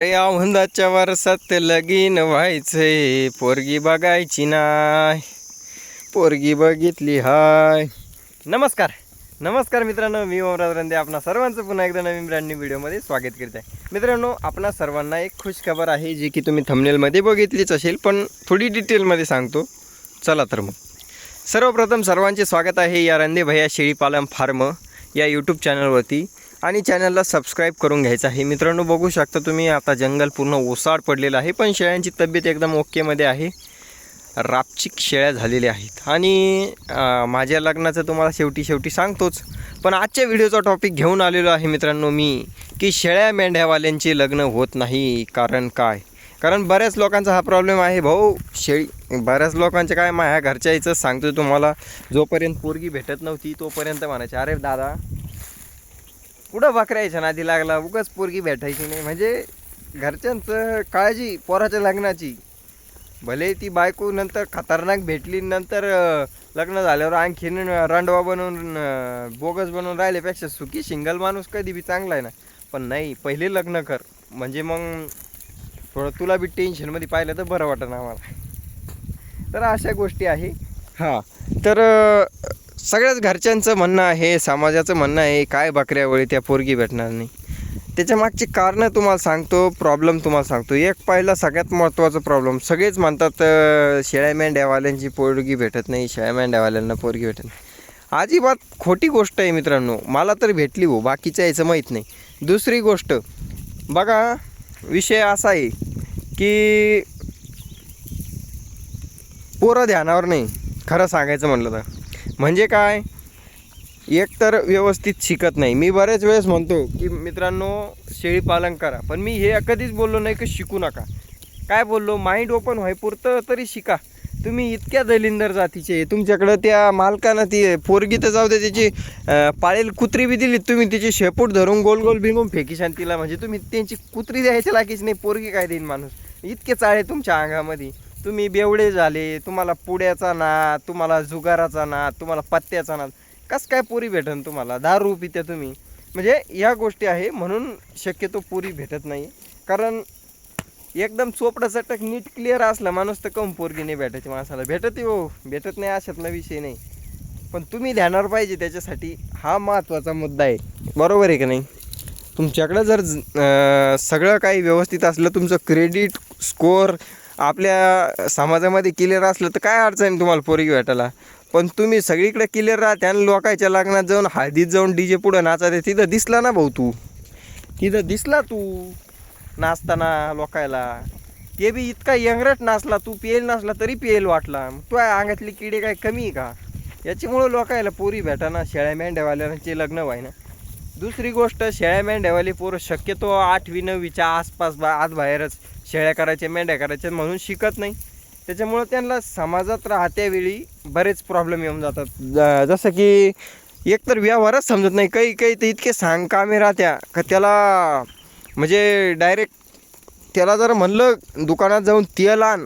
या वारसात लगीन व्हायचंय पोरगी बघायची नाय पोरगी बघितली हाय. नमस्कार. नमस्कार मित्रांनो मी ओमराज रंदे. आपणा सर्वांचं पुन्हा एकदा नवीन ब्रँड व्हिडिओमध्ये स्वागत करीत आहे. मित्रांनो आपणा सर्वांना एक खुश खबर आहे जी की तुम्ही थमनेलमध्ये बघितलीच असेल पण थोडी डिटेलमध्ये सांगतो. चला तर मग. सर्वप्रथम सर्वांचे स्वागत आहे या रंदे भैया शेळीपालन फार्म या यूट्यूब चॅनलवरती आणि चॅनलला सबस्क्राईब करून घ्यायचं आहे. मित्रांनो बघू शकता तुम्ही आता जंगल पूर्ण ओसाड पडलेलं आहे पण शेळ्यांची तब्येत एकदम ओकेमध्ये आहे. रापचिक शेळ्या झालेल्या आहेत. आणि माझ्या लग्नाचं तुम्हाला शेवटी शेवटी सांगतोच पण आजच्या व्हिडिओचा टॉपिक घेऊन आलेलो आहे मित्रांनो मी की शेळ्या मेंढ्यावाल्यांचे लग्न होत नाही. कारण काय? कारण बऱ्याच लोकांचा हा प्रॉब्लेम आहे भाऊ. शेळी बऱ्याच लोकांचे काय माझ्या घरच्या इथं सांगतो तुम्हाला. जोपर्यंत पोरगी भेटत नव्हती तोपर्यंत म्हणायचे अरे दादा कुठं बकरायच्या नादी लागला उगाच पोरगी भेटायची नाही. म्हणजे घरच्यांचं काळजी पोराच्या लग्नाची. भले ती बायको नंतर खतरनाक भेटली नंतर लग्न झाल्यावर आणखीन रांडवा बनवून बोगस बनवून राहिल्यापेक्षा सुखी सिंगल माणूस कधी बी चांगला आहे ना. पण नाही पहिले लग्न कर. म्हणजे मग थोडं तुला बी टेन्शनमध्ये पाहिलं तर बरं वाटतं आम्हाला. तर अशा गोष्टी आहे. हां. तर सगळ्याच घरच्यांचं म्हणणं आहे समाजाचं म्हणणं आहे काय बकऱ्यावेळी त्या पोरगी भेटणार नाही त्याच्या मागची कारणं तुम्हाला सांगतो प्रॉब्लेम तुम्हाला सांगतो. एक पहिला सगळ्यात महत्त्वाचा प्रॉब्लेम सगळेच म्हणतात शेळ्या मेंढ्यावाल्यांची पोरगी भेटत नाही शेळ्या मेंढ्यावाल्यांना पोरगी भेटत नाही. अजिबात खोटी गोष्ट आहे मित्रांनो. मला तर भेटली हो बाकीच्या याचं माहीत नाही. दुसरी गोष्ट बघा विषय असा आहे की पोरं ध्यानावर नाही. खरं सांगायचं म्हटलं तर. म्हणजे काय? एक तर व्यवस्थित शिकत नाही. मी बऱ्याच वेळेस म्हणतो की मित्रांनो शेळी पालन करा. पण मी हे कधीच बोललो नाही की शिकू नका. काय बोललो? माइंड ओपन व्हायपुरतं तरी शिका. तुम्ही इतक्या दलिंदर जातीचे तुमच्याकडं त्या मालकानं ती पोरगी तर जाऊ दे त्याची पाळेल कुत्री बी दिली तुम्ही तिची शेपूट धरून गोल गोल भिंगून फेकीशान तिला म्हणजे तुम्ही त्यांची कुत्री द्यायची लागीच नाही. पोरगी काय देईन माणूस? इतके चाळे तुमच्या अंगामध्ये. तुम्ही बेवडे झाले तुम्हाला पुड्याचा ना तुम्हाला जुगाराचा ना तुम्हाला पत्त्याचा ना कस काय पुरी भेटन तुम्हाला? दारू पित्या तुम्ही. म्हणजे या गोष्टी आहे म्हणून शक्यतो पुरी भेटत नाही. कारण एकदम चोपडं चटक नीट क्लिअर असला माणूस तर कम पोरगी नाही भेटायची माणसाला. भेटत हो भेटत नाही अशातला विषय नाही. पण तुम्ही ध्यानावर पाहिजे त्याच्यासाठी हा महत्त्वाचा मुद्दा आहे. बरोबर आहे का नाही? तुमच्याकडं जर सगळं काही व्यवस्थित असलं तुमचं क्रेडिट स्कोअर आपल्या समाजामध्ये क्लिअर असलं तर काय अडचण आहे तुम्हाला पोरगी भेटायला? पण तुम्ही सगळीकडे क्लिअर राहते आणि लोकांच्या लग्नात जाऊन हळदीत जाऊन डी जे पुढं नाचाते तिथं दिसला ना भाऊ तू? तिथं दिसला तू नाचताना लोकायला? ते बी इतका यंगरट नाचला तू पियेल नाचला तरी पेल वाटला. तू अंगातली किडे काय कमी आहे का? याच्यामुळं लोकायला पोरी भेटाना शेळ्या मेंढ्यावाल्यांचे लग्न व्हायना दुसरी गोष्ट शेळ्या मेंढ्यावाली पोरं शक्यतो आठवी नववीच्या आसपास बा आत बाहेरच शेळ्या करायच्या मेंढ्या करायच्या म्हणून शिकत नाही. त्याच्यामुळं त्यांना समाजात राहत्यावेळी बरेच प्रॉब्लेम येऊन जातात. ज- जसं की एकतर व्यवहारच समजत नाही. काही काही तर इतके सांगकामे राहत्या का त्याला म्हणजे डायरेक्ट त्याला जर म्हणलं दुकानात जाऊन तेल आण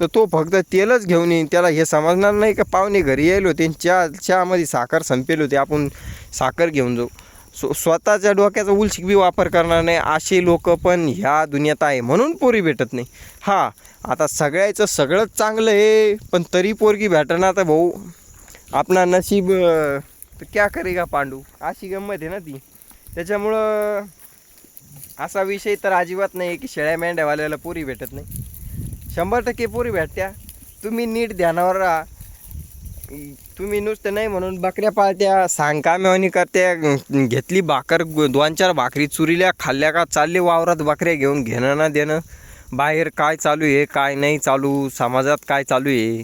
तर तो फक्त तेलच घेऊन येईन. त्याला हे समजणार नाही का पाहुणे घरी यायला होते चहा चहामध्ये साखर संपेल होते. आपण साखर घेऊन जाऊ. स्व स्वतःच्या डोक्याचा उलशिक बी वापर करणार नाही असे लोक पण ह्या दुनियात आहे. म्हणून पोरी भेटत नाही. हां आता सगळ्याचं सगळंच चांगलं आहे पण तरी पोरगी भेटणार तर भाऊ आपला नशीब तर क्या करेगा पांडू? अशी गंमत आहे ना ती. त्याच्यामुळं असा विषय तर अजिबात नाही की शेळ्या मेंढ्यावाल्याला पोरी भेटत नाही. शंभर टक्के पोरी भेटत्या. तुम्ही नीट ध्यानावर राहा. तुम्ही नुसतं नाही म्हणून बकऱ्या पाळत्या सांगकामेवानी करत्या घेतली भाकर दोन चार भाकरी चुरील्या खाल्ल्या का? चालले वावरात बकऱ्या घेऊन घेणं ना देणं. बाहेर काय चालू आहे काय नाही चालू समाजात काय चालू आहे?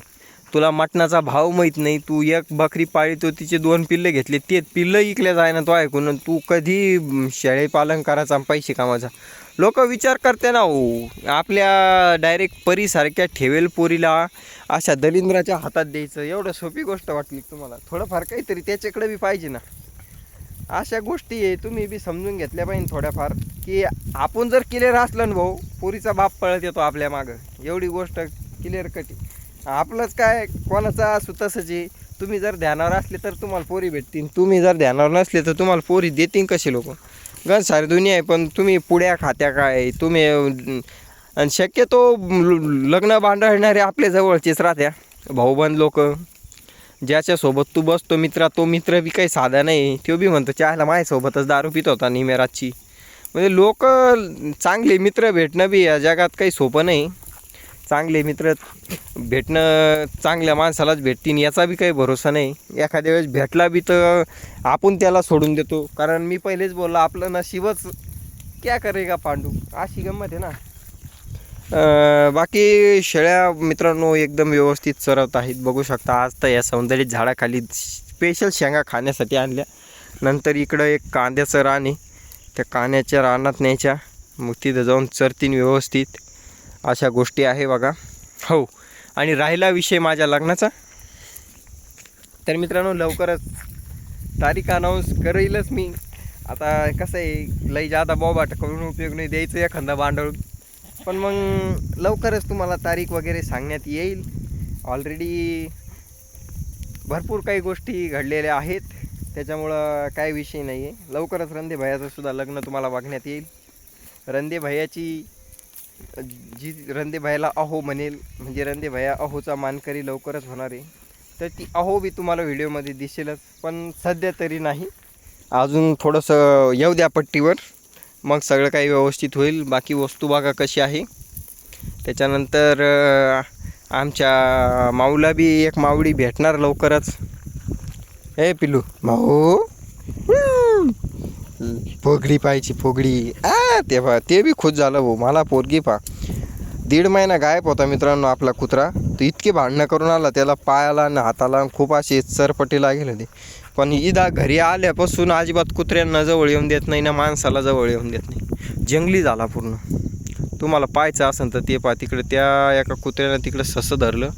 तुला मटणाचा भाव माहीत नाही तू एक बकरी पाळतो तिचे दोन पिल्ले घेतले ते पिल्लं इकल्या जाय ना तो ऐकून. तू कधी म, शेळी पालन करायचा पैसे कामाचा? लोक विचार करते ना हो आपल्या डायरेक्ट परीसारख्या ठेवेल पोरीला अशा दलिंद्राच्या हातात द्यायचं. एवढं सोपी गोष्ट वाटली तुम्हाला. थोडंफार काहीतरी त्याच्याकडे बी पाहिजे ना. अशा गोष्टी आहे तुम्ही बी समजून घेतल्या पाहिजे थोड्याफार की आपण जर क्लिअर असलं ना भाऊ पोरीचा बाप पळत येतो आपल्या मागं. एवढी गोष्ट क्लिअर कटी आपलंच काय कोणाचा सुतसच आहे. तुम्ही जर ध्यानावर असले तर तुम्हाला पोरी भेटतील. तुम्ही जर ध्यानावर नसले तर तुम्हाला पोरी देतील कसे लोक? गण सारी दुनिया आहे पण तुम्ही पुड्या खात्या काय? तुम्ही आणि शक्यतो ल- लग्न बांधणारे आपले जवळचेच राहत्या. भाऊबंद लोक ज्याच्यासोबत तू बसतो मित्रा तो मित्र बी काही साधा नाही. तो बी म्हणतो चायला माझ्यासोबतच दारू पित होता निमेराची म्हणजे लोक चांगले मित्र भेटणं बी या जगात काही सोपं नाही. चांगले मित्र भेटणं चांगल्या माणसालाच भेटतील याचा बी काही भरोसा नाही. एखाद्या वेळेस भेटला बी तर आपण त्याला सोडून देतो. कारण मी पहिलेच बोललो आपलं नशीबच क्या करेगा पांडू? अशी गंमत आहे ना. बाकी शेळ्या मित्रांनो एकदम व्यवस्थित चरवत आहेत. बघू शकता आज तर या सौंदर्य झाडाखाली स्पेशल शेंगा खाण्यासाठी आणल्या. नंतर इकडं एक कांद्याचं रान आहे. त्या कांद्याच्या रानात न्यायच्या. मग तिथं जाऊन चरतीन व्यवस्थित. अशा गोष्टी आहे बघा. हो. आणि राहिला विषय माझ्या लग्नाचा. तर मित्रांनो लवकरच तारीख अनाऊन्स करेलच मी. आता कसं आहे लई जादा बॉबाट करून उपयोग नाही द्यायचं एखादा भांडवल. पण मग लवकरच तुम्हाला तारीख वगैरे सांगण्यात येईल. ऑलरेडी भरपूर काही गोष्टी घडलेल्या आहेत. त्याच्यामुळं काय विषय नाही आहे लवकरच रंदे भैयाचं सुद्धा लग्न तुम्हाला बघण्यात येईल. रंदे भैयाची जी रंदे भैयाला अहो म्हणेल म्हणजे रंदे भाया अहोचा मानकरी लवकरच होणार आहे. तर ती अहो बी तुम्हाला व्हिडिओमध्ये दिसेलच पण सध्या तरी नाही. अजून थोडंसं येऊ द्या पट्टीवर. मग सगळं काही व्यवस्थित होईल. बाकी वस्तू बघा कशी आहे. त्याच्यानंतर आमच्या माऊला बी एक मावडी भेटणार लवकरच. ए पिलू माऊ. पगडी पाहिजे पगडी. आ ते पा ते बी खुश झालं भाऊ. मला पोरगी पा दीड महिना गायब होता मित्रांनो आपला कुत्रा. तो इतके भांडणं करून आला त्याला पायाला आणि हाताला खूप असे चरपटी लागेल होती. पण इदा घरी आल्यापासून अजिबात कुत्र्यांना जवळ येऊन देत नाही ना माणसाला जवळ येऊन देत नाही. जंगली झाला पूर्ण. तुम्हाला पाहायचं असेल तर ते पा तिकडे त्या एका कुत्र्यानं तिकडं ससं धरलं.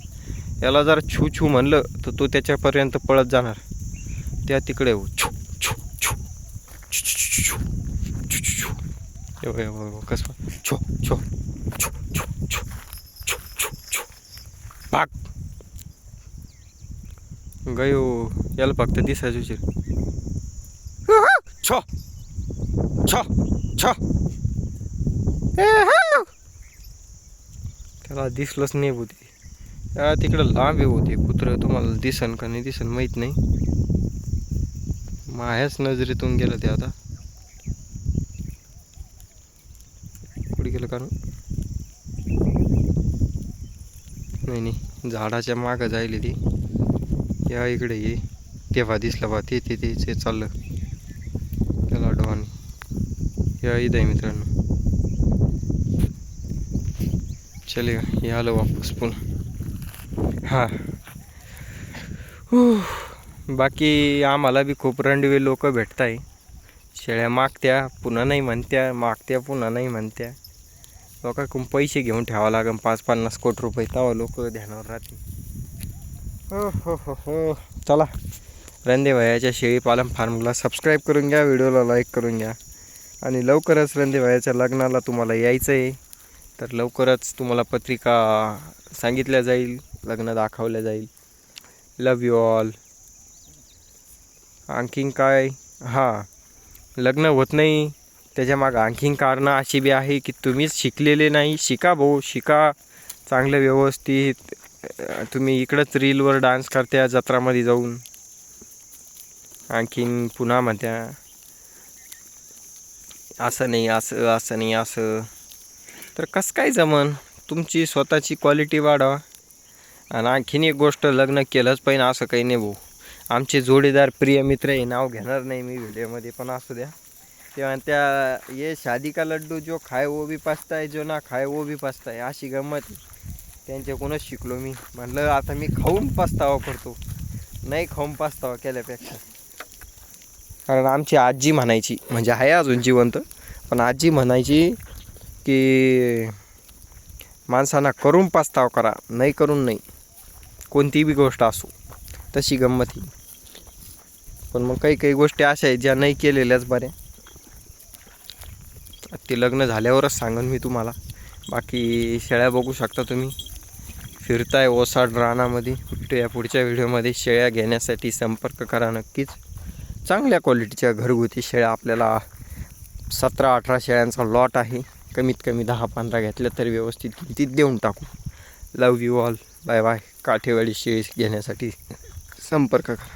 याला जर छू छू म्हणलं तर तो त्याच्यापर्यंत पळत जाणार. त्या तिकडे एव एव एव कसं छो छो छो छो छो छो छो छो. भाग गयो याला फक्त दिसायचं उशीर. छो छो छो. त्याला दिसलंच नाही होती त्या तिकडं लांब होते. कुत्रं तुम्हाला दिसन का नाही दिसन माहीत नाही. माझ्याच नजरेतून गेलं ते आता कुठे गेलं कारण नाही नाही. झाडाच्या मागं जायले ती. या इकडे ये. तेव्हा दिसला बा ते ते ते चाललं. त्याला डॉन या इथं आहे मित्रांनो. चले ये आलं वापस पुन्हा. हां. बाकी आम्हाला बी खूप रणवे लोक भेटत आहे शेळ्या मागत्या पुन्हा नाही म्हणत्या. मागत्या पुन्हा नाही म्हणत्या. लोकांकडून पैसे घेऊन ठेवावं लागेल पाच पन्नास कोटी रुपये तेव्हा लोक ध्यानावर राहतील. हो हो हो हो. चला रंदे भयाच्या शेळी पालन फार्मला सबस्क्राईब करून घ्या व्हिडिओला लाईक करून घ्या. आणि लवकरच रंदे भयाच्या लग्नाला तुम्हाला यायचं आहे तर लवकरच तुम्हाला पत्रिका सांगितल्या जाईल लग्न दाखवल्या जाईल. लव यू ऑल आणखीन काय? हां लग्न होत नाही. त्याच्यामागं आणखीन कारणं अशी बी आहे की तुम्हीच शिकलेले नाही. शिका भाऊ शिका. चांगलं व्यवस्थित. तुम्ही इकडंच रीलवर डान्स करत्या जत्रामध्ये जाऊन. आणखीन पुन्हा म्हणत्या असं नाही असं असं नाही असं. तर कसं काय जमन? तुमची स्वतःची क्वालिटी वाढवा. आणि आणखीन एक गोष्ट लग्न केलंच पाहिजे असं काही नाही भाऊ. आमचे जोडीदार प्रिय मित्र हे नाव घेणार नाही मी व्हिडिओमध्ये पण असू द्या. त्या ये शादी का लड्डू जो खाय वो भी पचता जो ना खाय वो भी पचता अशी गंमत त्यांच्याकडूनच शिकलो मी. म्हणलं आता मी खाऊन पस्तावा करतो. नाही खाऊन पास्तावा केल्यापेक्षा. कारण आमची आजी म्हणायची म्हणजे आहे अजून जिवंत पण आजी म्हणायची की माणसांना करून पस्ताव करा नाही करून नाही. कोणतीही बी गोष्ट असो तशी गंमत ही. पण मग काही काही गोष्टी अशा आहेत ज्या नाही केलेल्याच बऱ्या. ते लग्न झाल्यावरच सांगन मी तुम्हाला. बाकी शेळ्या बघू शकता तुम्ही. फिरताय ओसाड रानामध्ये भेटूया पुढच्या व्हिडिओमध्ये. शेळ्या घेण्यासाठी संपर्क करा नक्कीच. चांगल्या क्वालिटीच्या घरगुती शेळ्या आपल्याला सतरा अठरा शेळ्यांचा लॉट आहे. कमीत कमी दहा पंधरा घेतल्या तर व्यवस्थित किमतीत देऊन टाकू. Love you all bye bye Kathiawadi शेळी घेण्यासाठी संपर्क करा.